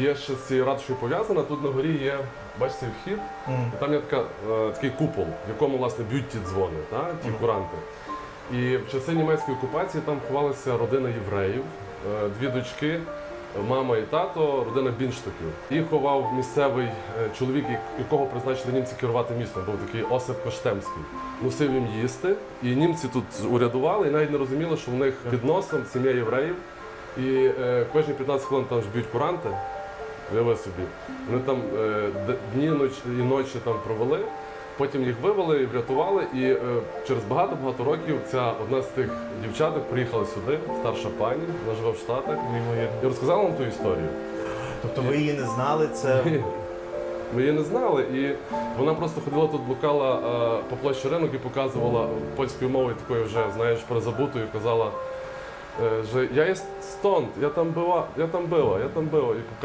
є ще з цією ратушею пов'язана. Тут на горі є, бачите, вхід, Мгм. і там є така, е, такий купол, в якому власне б'ють ті дзвони, та, ті куранти. І в часи німецької окупації там ховалася родина євреїв, е, дві дочки, мама і тато, родина Бінштоків. Їх ховав місцевий е, чоловік, як- якого призначили німці керувати містом. Був такий Осип Коштемський. Мусив їм їсти. І німці тут урядували і навіть не розуміли, що в них під носом сім'я євреїв. І е, кожні 15 хвилин там ж б'ють куранти. Уяви собі. Вони там е, дні ноч, і ночі там провели. Потім їх вивели і врятували. І е, через багато-багато років ця одна з тих дівчаток приїхала сюди, старша пані, вона живе в Штатах, і розказала нам ту історію. Тобто ви її не знали, це Ні. Ми її не знали, і вона просто ходила тут, блукала е, по площі ринок і показувала польською мовою такою вже, знаєш, перезабутою, казала, е, що я є стонт, я там била, я там била, я там била. І